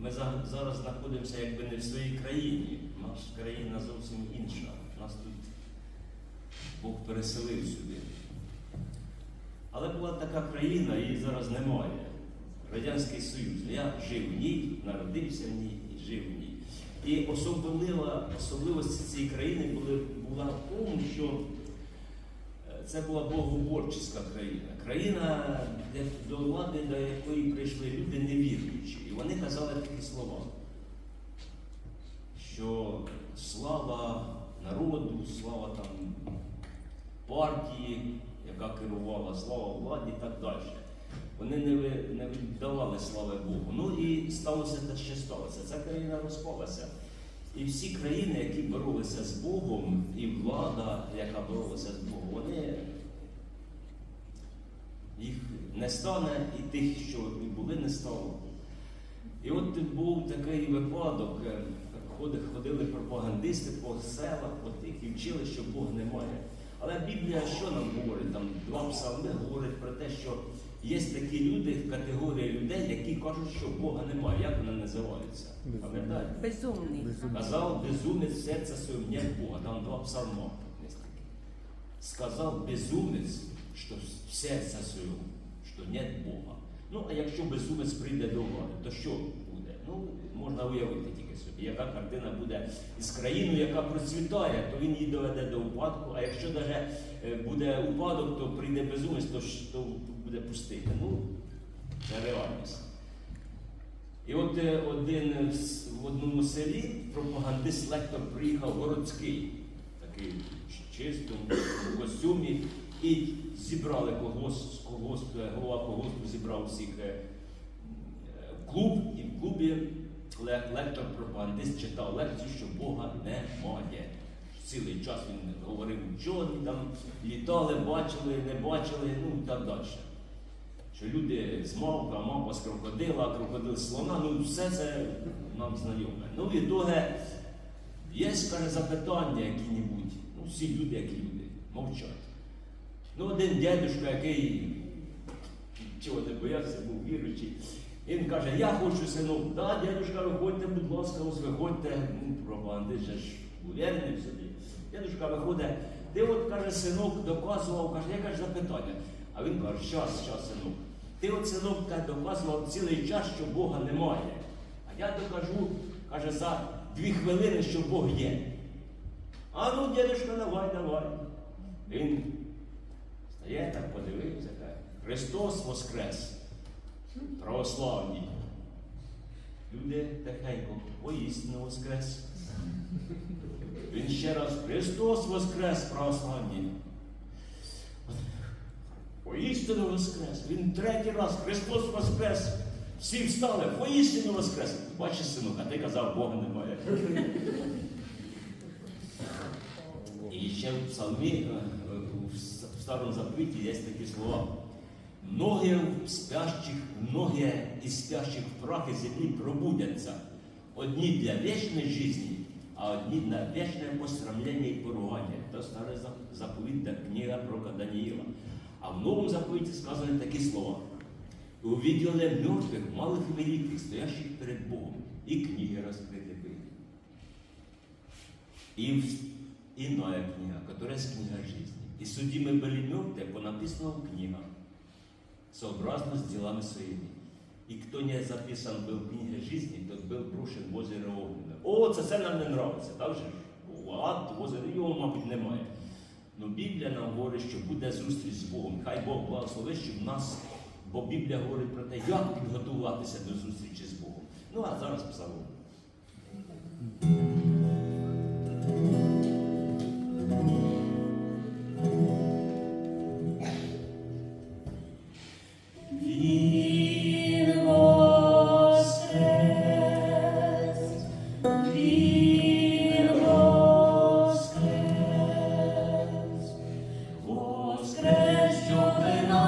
ми зараз знаходимося якби не в своїй країні. Наша країна зовсім інша. Нас тут Бог переселив сюди. Але була така країна, її зараз немає. Радянський Союз. Я жив в ній, народився в ній і жив в ній. І особлива, особливості цієї країни були, була в тому, що це була богоборчиська країна. Країна, до влади, до якої прийшли люди невіруючі. І вони казали такі слова, що слава народу, слава там партії, яка керувала, слава владі і так далі. Вони не віддавали слави Богу. Ну і сталося те, що сталося. Ця країна розпалася. І всі країни, які боролися з Богом, і влада, яка боролася з Богом, вони їх не стане, і тих, що і були, не стало. І от був такий випадок, е, ходили, пропагандисти по селах, по тих і вчили, що Бога немає. Але Біблія що нам говорить? Там два псалми говорять про те, що є такі люди, категорія людей, які кажуть, що Бога немає. Як вони називаються? Пам'ятаєте? Безумний. Сказав безумець серця своєму нет Бога. Там два псалма. Сказав безумець, що в серця своєму, що нет Бога. Ну, а якщо безумець прийде до влади, то що буде? Ну, можна уявити тільки собі, яка картина буде з країною, яка процвітає, то він її доведе до упадку. А якщо навіть буде упадок, то прийде безумець, то, то буде пустити. Ну, це реальність. І от е, один в одному селі пропагандист лектор приїхав городський, такий чистому костюмі, і зібрали когось, когось, голова колгоспу зібрав всіх е, е, в клуб, і в клубі лектор пропагандист читав лекцію, що Бога немає. Цілий час він говорив вчені, там літали, бачили, не бачили, ну і так далі що люди з мавка, мавпа з крокодила, крокодил з слона, ну все це нам знайоме. Ну і друге, є, каже, запитання які-небудь. Ну, всі люди, які люди, мовчать. Ну, один дядюшка, який чого не боявся, був віруючий, він каже, я хочу синок, да, дядюшка, виходьте, будь ласка, ось виходьте, ну, пропагандист же ж уверений собі. Дядюшка виходить, ти от каже, синок доказував, каже, яке ж запитання? А він каже, щас, щас, синок. Ти синок та доказував цілий час, що Бога немає. А я докажу, каже, за дві хвилини, що Бог є. А ну, дядюшка, давай, давай. Він стає так, подивився, каже, Христос Воскрес, православні. Люди тихенько, воістину Воскрес. Він ще раз Христос Воскрес, православні. Поістину Воскрес. Він третій раз Христос Воскрес. Всі встали, поістину Воскрес. Бачиш, синок, а ти казав, Бога немає. І ще в псалмі, е, в старому заповіті є такі слова. Многие спящих, многие из спящих в прахе земли пробудятся. Одни для вечной жизни, а одни на вечное посрамление и поругание. Это старый зап- заповедь, да, книга пророка Даниила А в новом заповеті сказаны такие слова. «И увидел я мертвых, малых и великих, стоящих перед Богом, и книги раскрыты были. И в- иная книга, которая есть книга жизни. И судимы были мертвые по написанному в книгах, сообразно с делами своими. И кто не записан был в книге жизни, тот был брошен в озеро Огненне. О, це все нам не нравиться, так же ж? О, Ад, озеро, його, мабуть, немає. Ну Біблія нам говорить, що буде зустріч з Богом. Хай Бог благословить, в нас, бо Біблія говорить про те, як підготуватися до зустрічі з Богом. Ну а зараз псалом. Воскрес,